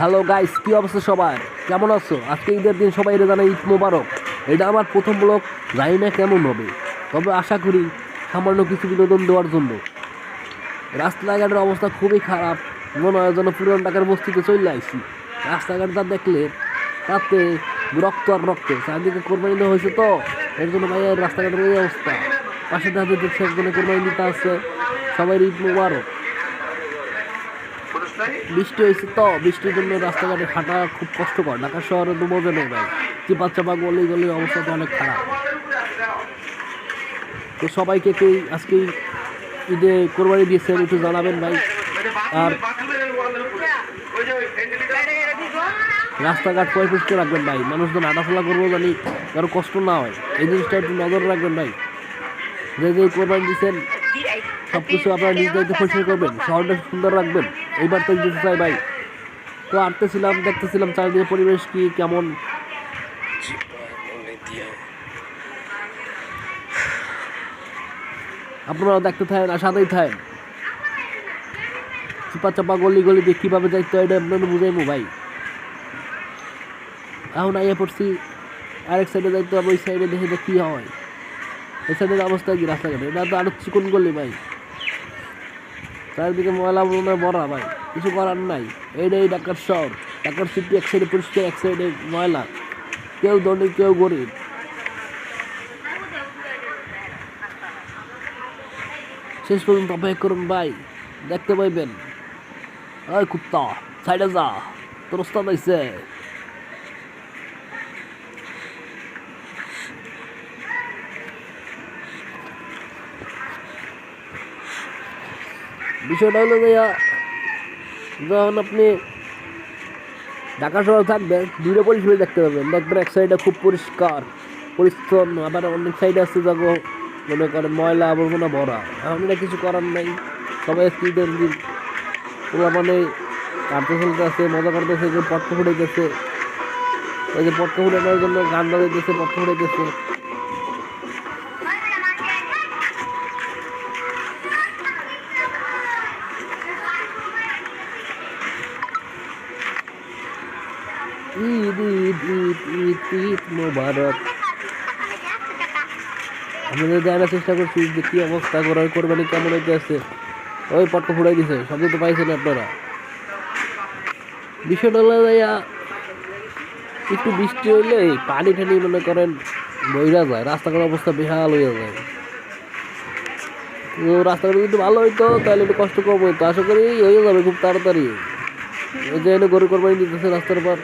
Hello guys, কি অবস্থা সবার? কেমন আছো? আজকে ঈদের দিন, সবাই এটা জানাই ঈদ মোবারক। এটা আমার প্রথম ব্লগ জানি না কেমন হবে। তবে আশা করি সামান্য কিছু বিনোদন দেওয়ার জন্য। রাস্তাঘাটের অবস্থা খুবই খারাপ। মনে হয় যেন পুরান টাকার বস্তিতে চলে আসছি। রাস্তাঘাটটা দেখলে, তাতে রক্ত আর রক্ত। চারদিকে কোরবানি দেওয়া হয়েছে তো। এর জন্য ভাই রাস্তাঘাটের এই অবস্থা। পাশে দাঁড়িয়ে দেখছে একজনে কোরবানি দিতে আসছে। সবাই ঈদ মোবারক। বৃষ্টি হয়েছে তো, বৃষ্টির জন্য রাস্তাঘাটে হাঁটা খুব কষ্টকর। ঢাকা শহরে তো মজা নেই ভাই। চিপা চাপা গলি গলির অবস্থা তো অনেক খারাপ। তো সবাইকে কে আজকে ঈদে কোরবানি দিয়েছেন একটু জানাবেন ভাই। আর রাস্তাঘাট পরিষ্কার রাখবেন ভাই। মানুষজন হাঁটাফেলা করব জানি কারও কষ্ট না হয়। এই জিনিসটা একটু নজর রাখবেন ভাই। যে যে কোরবানি দিচ্ছেন সব কিছু আপনারা নিজ দায়িত্বে পরিষ্কার করবেন। শহরটা সুন্দর রাখবেন। এইবার তো দিতে চাই ভাই, তো আঁটতেছিলাম, দেখতেছিলাম চারিদিকে পরিবেশ কি, কেমন? আপনারাও দেখতে থাকেন আর সাথেই থাকেন। চিপা চাপা গলি গলি দিয়ে কীভাবে যাইতে হয় এটা আপনার বুঝাইমু ভাই। এখন আইয়া পড়ছি, আরেক সাইডে যাইতে হবে, ওই সাইডে দেখে কী হয়। এই সাইডের অবস্থা কি রাস্তাঘাটে? এটা তো আরও চিকন গলি ভাই। চারিদিকে ময়লা মনে বড়া ভাই কিছু করার নাই। এইটাই ঢাকার শহর ঢাকার সিটি এক সাইডে পরিষ্কার এক সাইডে ময়লা। কেউ ধনী, কেউ গরিব। শেষ পর্যন্ত অপেক্ষা করুন ভাই। দেখতে পাইবেন। ওই কুত্তা সাইডে যা। তোর ওস্তাদ বিষয়টা হলো ভাইয়া যখন আপনি ঢাকা শহরে থাকবেন, দূরে পরিষেবা দেখতে পাবেন। দেখবেন এক সাইডে খুব পরিষ্কার, পরিচ্ছন্ন, আবার অনেক সাইডে আছে যাব, মনে করেন ময়লা আবর্জনা ভরা। এটা কিছু করার নাই। সবাই দিন ওরা মানে কাটতে ফেলতে আছে মজা করতেছে যে পটকা ফুটাইতেছে। ওই যে পটকা ফুটানোর জন্য গান বাজাইতেছে, পটকা ফুটাইতেছে। ঈদ ঈদ ঈদ ঈদ ঈদ মোবারক আমাদের জানার চেষ্টা করছি যে কী অবস্থা করার কোরবানি কেমন হইতে আছে ওই পটকা ফুটাই দিছে সবই তো পাইছেন আপনারা বিষয়টা হলো ভাইয়া একটু বৃষ্টি হইলে পানি ঠানি মনে করেন বইরা যায় রাস্তাঘাটের অবস্থা বেহাল হয়ে যায় তো রাস্তাঘাট যদি ভালো হইতো তাহলে একটু কষ্ট কম হইতো আশা করি হয়ে যাবে খুব তাড়াতাড়ি ওই যে গরু কোরবানি দিতেছে রাস্তার পর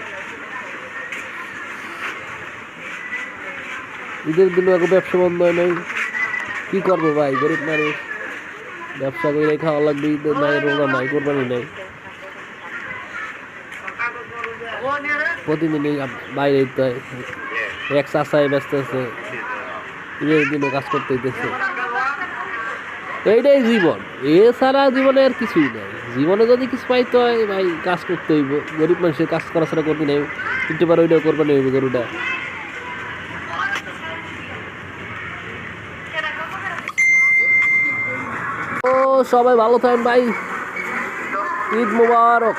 ঈদের দিনও এখন ব্যবসা বন্ধ হয় নাই। কী করব ভাই, গরিব মানুষ। ব্যবসা করে খাওয়া লাগবে, ঈদের নাই, রোজা নাই, কোরবানি নাই। প্রতিদিনই বাইরে যেতে হয়। এক চাষায় ব্যস্ত আছে, ঈদের দিনে কাজ করতে হইতেছে এইটাই জীবন। এছাড়া জীবনে আর কিছুই নাই। জীবনে যদি কিছু পাইতে হয়, ভাই, কাজ করতে হইব। গরিব মানুষের কাজ করা ছাড়া করতে নেই। কিন্তু পারে ওইটাও কোরবানি গরুটা। সবাই ভালো থাকেন ভাই। ঈদ মুবারক।